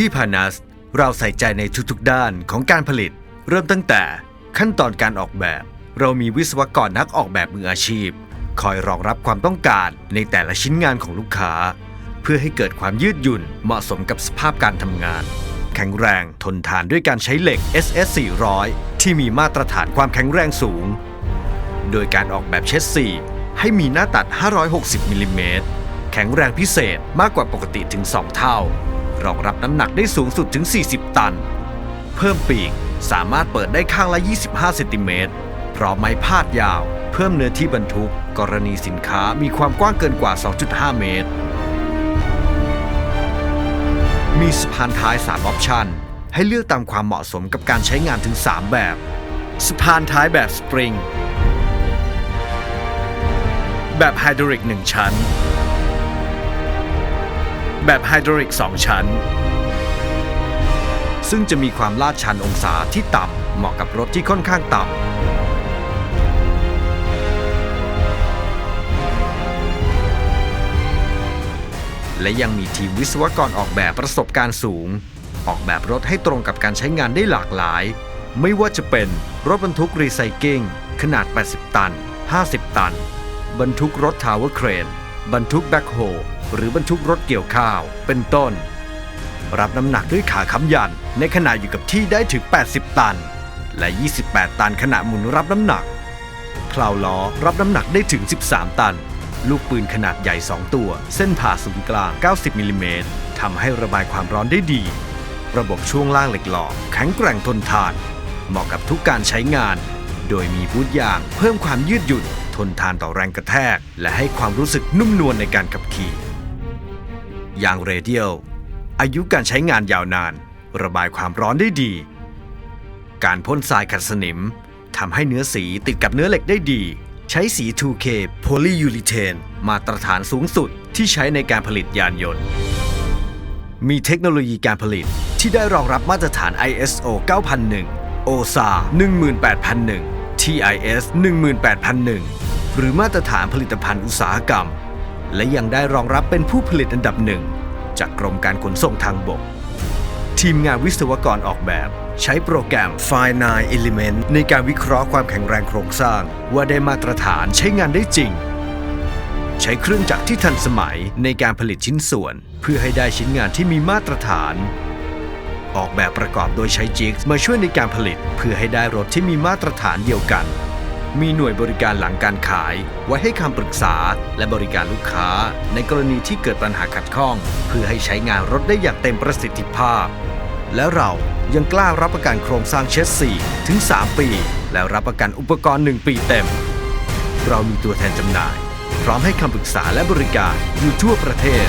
ที่พานัส เราใส่ใจในทุกๆด้านของการผลิต เริ่มตั้งแต่ขั้นตอนการออกแบบ เรามีวิศวกรนักออกแบบมืออาชีพ คอยรองรับความต้องการในแต่ละชิ้นงานของลูกค้า เพื่อให้เกิดความยืดหยุ่นเหมาะสมกับสภาพการทำงาน แข็งแรงทนทานด้วยการใช้เหล็ก SS 400ที่มีมาตรฐานความแข็งแรงสูง โดยการออกแบบเชสซีให้มีหน้าตัด 560มิลลิเมตรแข็งแรงพิเศษมากกว่าปกติถึง 2 เท่า รองรับน้ำหนักได้สูงสุดถึง 40 ตัน เพิ่มปีกสามารถเปิดได้ข้างละ 25 เซนติเมตรพร้อมไม้พาดยาว เพิ่มเนื้อที่บรรทุก กรณีสินค้ามีความกว้างเกินกว่า 2.5 เมตร มีสะพานท้าย 3 ออปชันให้เลือกตามความเหมาะสมกับการใช้งานถึง 3 แบบ สะพานท้ายแบบสปริง แบบไฮดรอลิก1ชั้น แบบไฮดรอลิก 2 ชั้น ซึ่งจะมีความลาดชันองศาที่ต่ำเหมาะกับรถที่ค่อนข้างต่ำและยังมีทีมวิศวกรออกแบบประสบการณ์สูง ออกแบบรถให้ตรงกับการใช้งานได้หลากหลาย ไม่ว่าจะเป็นรถบรรทุกรีไซเคิลขนาด 80 ตัน 50 ตัน บรรทุกรถทาวเวอร์เครน บรรทุกแบ็คโฮ หรือบรรทุกรถเกี่ยวข้าว เป็นต้น รับน้ำหนักด้วยขาค้ำยันในขณะอยู่กับที่ได้ถึง 80 ตัน และ 28 ตันขณะหมุนรับน้ำหนักเพลาล้อรับน้ำหนักได้ถึง 13 ตัน ลูกปืนขนาดใหญ่ 2 ตัว เส้นผ่าศูนย์กลาง 90มิลลิเมตรทำให้ระบายความร้อนได้ดี ระบบช่วงล่างเหล็กหล่อแข็งแกร่งทนทาน เหมาะกับทุกการใช้งาน โดยมีบูทยางเพิ่มความยืดหยุ่นทนทานต่อแรงกระแทก และให้ความรู้สึกนุ่มนวลในการขับขี่ ยางเรเดียล อายุการใช้งานยาวนาน ระบายความร้อนได้ดี การพ่นทรายขัดสนิมทำให้เนื้อสีติดกับเนื้อเหล็กได้ดี ใช้สี 2K Polyurethane มาตรฐานสูงสุดที่ใช้ในการผลิตยานยนต์ มีเทคโนโลยีการผลิตที่ได้รองรับมาตรฐาน ISO 9001 OSA 18001 TIS 18001 หรือมาตรฐานผลิตภัณฑ์อุตสาหกรรม และยังได้รองรับเป็นผู้ผลิตอันดับหนึ่ง จากกรมการขนส่งทางบก ทีมงานวิศวกรออกแบบ ใช้โปรแกรม Finite Element ในการวิเคราะห์ความแข็งแรงโครงสร้าง ว่าได้มาตรฐานใช้งานได้จริง ใช้เครื่องจักรที่ทันสมัยในการผลิตชิ้นส่วน เพื่อให้ได้ชิ้นงานที่มีมาตรฐาน ออกแบบประกอบโดยใช้จิกมาช่วยในการผลิต เพื่อให้ได้รถที่มีมาตรฐานเดียวกัน มีหน่วยบริการหลังการขาย ไว้ให้คำปรึกษา และบริการลูกค้า ในกรณีที่เกิดปัญหาขัดข้อง เพื่อให้ใช้งานรถได้อย่างเต็มประสิทธิภาพ และเรายังกล้ารับประกันโครงสร้างเชสซีถึง 3 ปี และรับประกันอุปกรณ์ 1 ปีเต็ม เรามีตัวแทนจำหน่าย พร้อมให้คำปรึกษาและบริการอยู่ทั่วประเทศ